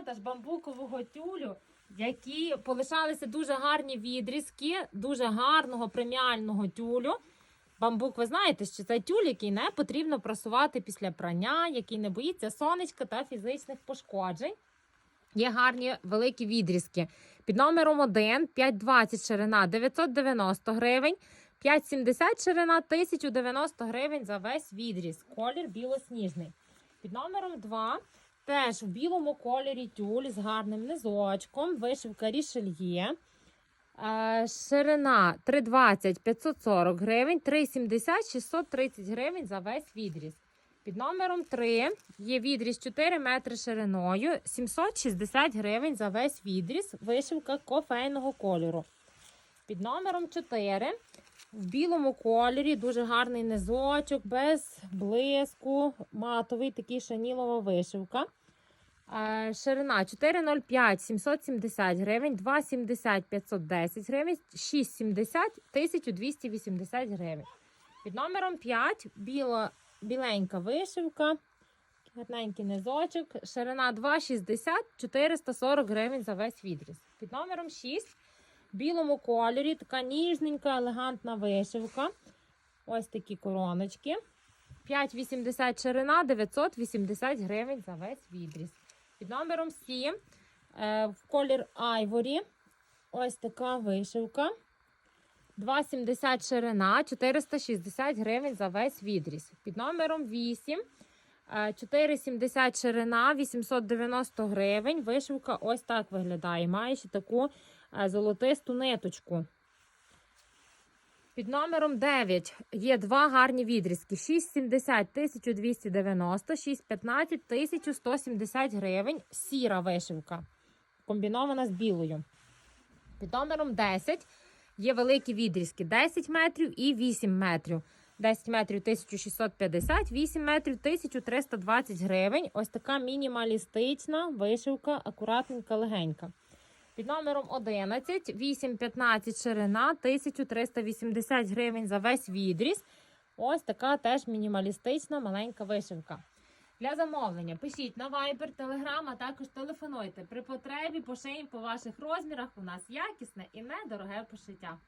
продаж бамбукового тюлю, які полишалися дуже гарні відрізки, дуже гарного преміального тюлю. Бамбук, ви знаєте, що це тюль, який не потрібно просувати після прання, який не боїться сонечка та фізичних пошкоджень. Є гарні великі відрізки. Під номером 1 5,20 ширина 990 гривень, 5,70 ширина 1090 гривень за весь відріз. Колір білосніжний. Під номером 2 теж в білому кольорі тюль з гарним низочком, вишивка рішельє. Е, Ширина 3,20 540 гривень, 3,70 630 гривень за весь відріз. Під номером 3 є відріз 4 метри шириною, 760 гривень за весь відріз, вишивка кофейного кольору. Під номером 4 в білому кольорі дуже гарний низочок, без блиску, матовий такий шанілова вишивка. Е, Ширина 4,05 770 гривень, 2,70 510 гривень, 6,70 1280 гривень. Під номером 5 біла, біленька вишивка, гарненький низочок, ширина 2,60 440 гривень за весь відріз. Під номером 6 в білому кольорі така ніжненька, елегантна вишивка. Ось такі короночки. 5,80 ширина, 980 гривень за весь відріз. Під номером 7 е, в колір Айворі. Ось така вишивка. 2,70 ширина, 460 гривень за весь відріз. Під номером 8 е, 4,70 ширина, 890 гривень. Вишивка ось так виглядає. Має ще таку е, золотисту ниточку. Під номером 9 є два гарні відрізки: 6,70 1290, 6,15 1170 гривень. Сіра вишивка, комбінована з білою. Під номером 10 є великі відрізки: 10 метрів і 8 метрів. 10 метрів 1650, 8 метрів 1320 гривень. Ось така мінімалістична вишивка, акуратненька, легенька. Під номером 11, 8,15 ширина, 1380 гривень за весь відріз. Ось така теж мінімалістична маленька вишивка. Для замовлення пишіть на Viber, Telegram, а також телефонуйте. При потребі пошиємо по ваших розмірах. У нас якісне і недороге пошиття.